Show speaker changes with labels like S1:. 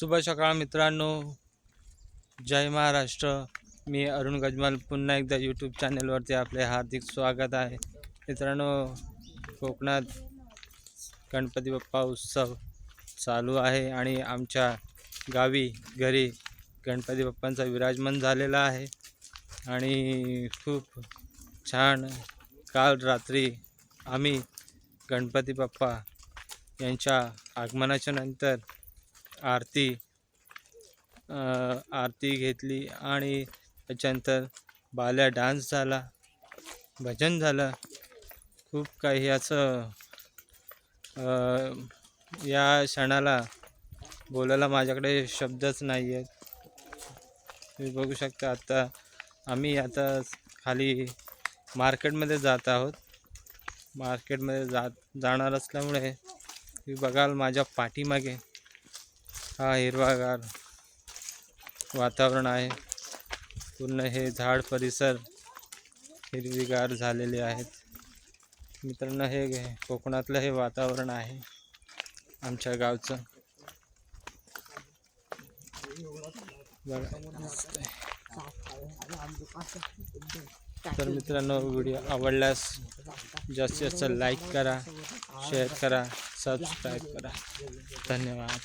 S1: शुभ सकाळ मित्रांनो. जय महाराष्ट्र. मी अरुण गजमाल. पुन्हा एकदा यूट्यूब चॅनलवरती आपले हार्दिक स्वागत आहे. मित्रांनो कोकणात गणपती बाप्पा उत्सव चालू आहे आणि आमच्या गावी घरी गणपती बाप्पांचा विराजमान झालेला आहे. आणि खूप छान काल रात्री आम्ही गणपती बाप्पा यांच्या आगमनाच्या नंतर आरती आरती घेतली आणि त्याच्यानंतर बाल्या डान्स झाला भजन झालं. खूप काही असं या क्षणाला बोलायला माझ्याकडे शब्दच नाही आहेत तुम्ही बघू शकता आता आम्ही आता खाली मार्केटमध्ये जात आहोत. मार्केटमध्ये जात जाणार असल्यामुळे तुम्ही बघाल माझ्या पाठीमागे. हा हिरवागार वातावरण आहे. पूर्ण हे झाड परिसर हिरवीगार झालेले आहेत. मित्रांनो हे घे- कोकणातलं हे वातावरण आहे आमच्या गावचं. बघा तर मित्रांनो व्हिडिओ आवडल्यास जास्तीत जास्त लाईक करा शेअर करा सबस्क्राईब करा। धन्यवाद।